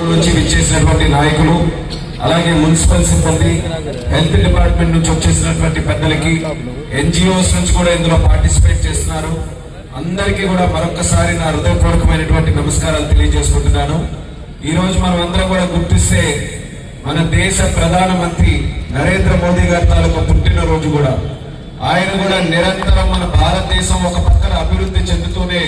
నుంచి విచ్చేసినటువంటి నాయకులు అలాగే మున్సిపల్ సిబ్బంది హెల్త్ డిపార్ట్మెంట్ నుంచి వచ్చేసినటువంటి పెద్దలకి ఎన్జిఓస్ నుంచి కూడా ఇందులో పార్టిసిపేట్ చేస్తున్నారు. అందరికీ కూడా మరొకసారి నా హృదయపూర్వకమైనటువంటి నమస్కారాలు తెలియజేసుకుంటున్నాను. ఈ రోజు మనం అందరం కూడా గుర్తిస్తే మన దేశ ప్రధానమంత్రి నరేంద్ర మోదీ గారి తాలూకు పుట్టినరోజు కూడా. ఆయన కూడా నిరంతరం మన భారతదేశం ఒక పక్కన అభివృద్ధి చెందుతూనే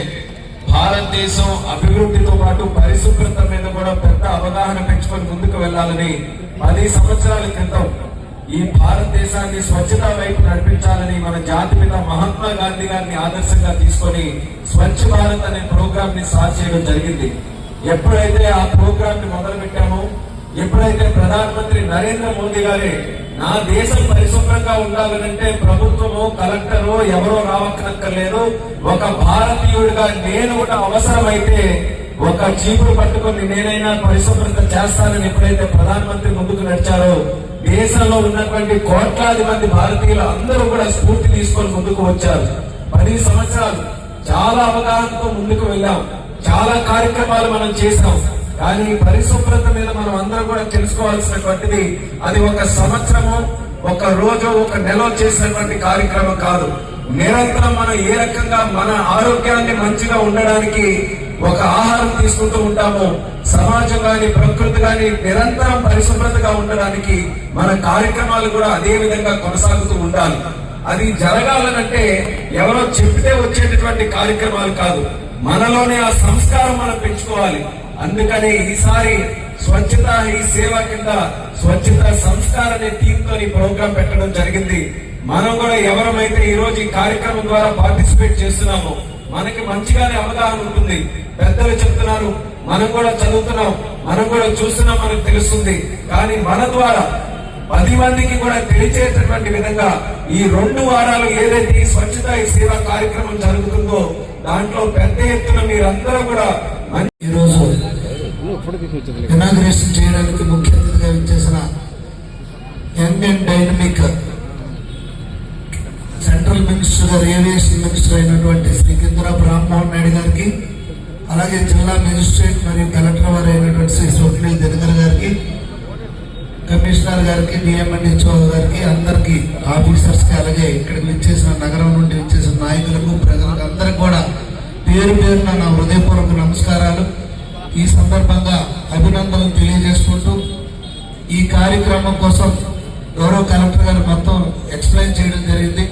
భారతదేశం అభివృద్ధితో పాటు పరిశుభ్రత మీద కూడా పెద్ద అవగాహన పెంచుకొని ముందుకు వెళ్ళాలని పది సంవత్సరాల క్రితం ఈ భారతదేశాన్ని స్వచ్ఛత వైపు నడిపించాలని మన జాతిపిత మహాత్మా గాంధీ గారిని ఆదర్శంగా తీసుకొని స్వచ్ఛ భారత్ అనే ప్రోగ్రామ్ని స్టార్ట్ చేయడం జరిగింది. ఎప్పుడైతే ఆ ప్రోగ్రామ్ని మొదలు పెట్టామో ఎప్పుడైతే ప్రధానమంత్రి నరేంద్ర మోదీ గారే నా దేశం పరిశుభ్రంగా ఉండాలనంటే ప్రభుత్వము కలెక్టరు ఎవరో రావక్కర్లేదు ఒక భారతీయుడిగా నేను కూడా అవసరమైతే ఒక చీపురు పట్టుకొని నేనైనా పరిశుభ్రత చేస్తానని ఎప్పుడైతే ప్రధానమంత్రి ముందుకు నడిచారో దేశంలో ఉన్నటువంటి కోట్లాది మంది భారతీయులు అందరూ కూడా స్ఫూర్తి తీసుకొని ముందుకు వచ్చారు. పది సంవత్సరాలు చాలా అవగాహనతో ముందుకు వెళ్ళాం. చాలా కార్యక్రమాలు మనం చేసాం కానీ పరిశుభ్రత మీద మనం అందరం కూడా తెలుసుకోవాల్సినటువంటిది అది ఒక సంవత్సరము ఒక రోజు ఒక నెల చేసినటువంటి కార్యక్రమం కాదు. నిరంతరం మనం ఏ రకంగా మన ఆరోగ్యాన్ని మంచిగా ఉండడానికి ఒక ఆహారం తీసుకుంటూ ఉంటాము సమాజం కానీ ప్రకృతి కానీ నిరంతరం పరిశుభ్రతగా ఉండడానికి మన కార్యక్రమాలు కూడా అదే విధంగా కొనసాగుతూ ఉండాలి. అది జరగాలనంటే ఎవరో చెప్తే వచ్చేటటువంటి కార్యక్రమాలు కాదు. మనలోనే ఆ సంస్కారం మనం పెంచుకోవాలి. అందుకని ఈసారి స్వచ్ఛత ఈ సేవ కింద స్వచ్ఛత సంస్కార అనే థీమ్ ఈ ప్రోగ్రాం పెట్టడం జరిగింది. మనం కూడా ఎవరమైతే ఈ రోజు ఈ కార్యక్రమం ద్వారా పార్టిసిపేట్ చేస్తున్నామో మనకి మంచిగానే అవగాహన ఉంటుంది. పెద్దలు చెప్తున్నారు మనం కూడా చదువుతున్నాం మనం కూడా చూస్తున్నాం మనకు తెలుస్తుంది. కానీ మన ద్వారా పది మందికి కూడా తెలిచేటటువంటి విధంగా ఈ రెండు వారాలు ఏదైతే ఈ స్వచ్ఛత ఈ సేవా కార్యక్రమం జరుగుతుందో దాంట్లో పెద్ద ఎత్తున మీరందరూ కూడా ఈరోజు ఇనాగ్రేషన్ చేయడానికి ముఖ్య అతిథిగా విచ్చేసిన young and dynamic central minister aviation minister అయినటువంటి శ్రీ కిందరాపు రామ్మోహన్ నాయుడు గారికి అలాగే జిల్లా మెజిస్ట్రేట్ మరియు కలెక్టర్ వారు అయినటువంటి శ్రీ స్వప్నిల్ దినకర్ గారికి కమిషనర్ గారికి డిఎంఎన్హెచ్ఓ గారికి అందరికీ ఆఫీసర్స్కి అలాగే ఇక్కడికి వచ్చేసిన నగరం నుండి వచ్చేసిన నాయకులకు ప్రజలకు అందరికి కూడా పేరు పేరున నా హృదయపూర్వక నమస్కారాలు. ఈ సందర్భంగా అభినందనలు తెలియజేసుకుంటూ ఈ కార్యక్రమం కోసం గౌరవ కలెక్టర్ గారు మొత్తం ఎక్స్ప్లెయిన్ చేయడం జరిగింది.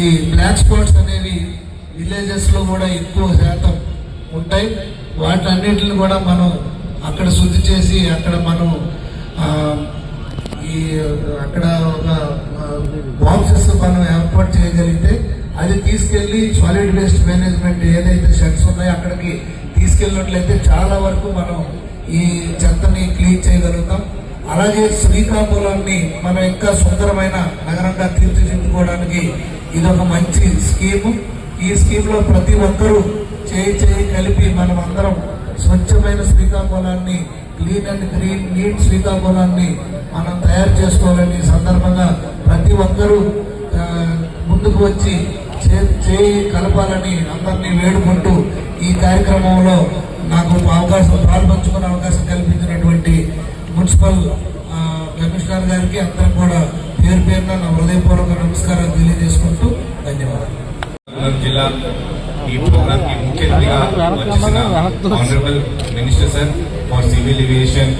ఈ బ్లాక్ స్పాట్స్ అనేవి విలేజెస్లో కూడా ఎక్కువ శాతం ఉంటాయి. వాటన్నిటిని కూడా మనం అక్కడ శుద్ధి చేసి అక్కడ మనం ఈ అక్కడ ఒక బాక్సెస్ మనం ఏర్పాటు చేయగలిగితే అది తీసుకెళ్ళి సాలిడ్ వేస్ట్ మేనేజ్మెంట్ ఏదైతే షెడ్స్ ఉన్నాయో అక్కడికి తీసుకెళ్ళినట్లయితే చాలా వరకు మనం ఈ చెత్తని క్లీన్ చేయగలుగుతాం. అలాగే శ్రీకాకుళాన్ని మనం ఇంకా సుందరమైన నగరంగా తీర్చిదిద్దుకోవడానికి ఇది ఒక మంచి స్కీము. ఈ స్కీమ్లో ప్రతి ఒక్కరూ చేయి చేయి కలిపి మనం అందరం స్వచ్ఛమైన శ్రీకాకుళాన్ని క్లీన్ అండ్ గ్రీన్ నీట్ శ్రీకాకుళాన్ని మనం తయారు చేసుకోవాలని సందర్భంగా ప్రతి ఒక్కరూ ముందుకు వచ్చి చేయి కలపాలని అందరినీ వేడుకుంటూ ఈ కార్యక్రమంలో నాకు అవకాశం పాల్పంచుకునే అవకాశం కల్పించినటువంటి మున్సిపల్ ఆ, కమిషనర్ గారికి అందరం కూడా పేరు పేరున నా హృదయపూర్వక నమస్కారాలు తెలియజేసుకుంటూ ధన్యవాదాలు. జిల్లా ఈ ప్రోగ్రామ్కి ముఖ్య అతిథిగా వచ్చేసిన honourable minister sir for civil aviation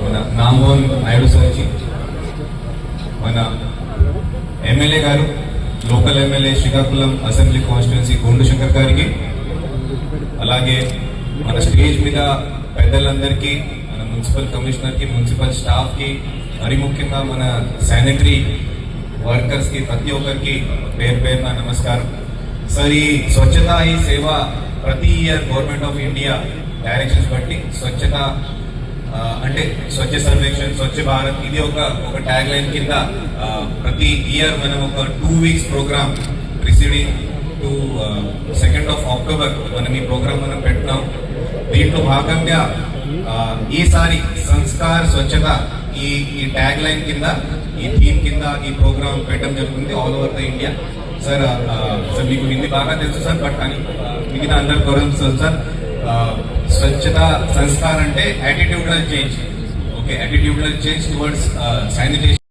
మన నామోహన్ నాయుడు సార్జీ మన ఎమ్మెల్యే గారు local MLA Srikakulam assembly constituency Gond Shankar గారికి అలాగే మన స్టేజ్ మీద పెద్దలందరికీ మన మున్సిపల్ కమిషనర్కి మున్సిపల్ స్టాఫ్కి మరి ముఖ్యంగా మన శానిటరీ వర్కర్స్కి ప్రతి ఒక్కరికి పేరు పేరున నమస్కారం. సార్ ఈ స్వచ్ఛత ఈ సేవ ప్రతి year government of India directions బట్టి స్వచ్ఛత ఆ, అంటే స్వచ్ఛ సర్వేక్షణ్ స్వచ్ఛ భారత్ ఇది ఒక ఒక ట్యాగ్ లైన్ కింద ప్రతి ఇయర్ మనం ఒక two weeks programme preceding to second of October మనం ఈ ప్రోగ్రామ్ మనం పెట్టినాం దీంట్లో భాగంగా ఈసారి సంస్కార్ స్వచ్ఛత ఈ ఈ ట్యాగ్ లైన్ కింద ఈ థీమ్ కింద ఈ ప్రోగ్రామ్ పెట్టడం జరుగుతుంది all over the India sir sir మీకు హిందీ బాగా తెలుసు సార్ బట్ కానీ మిగతా అందరు గౌరవం సార్ స్వచ్ఛత సంస్కార్ అంటే attitudinal change okay attitudinal change towards sanitation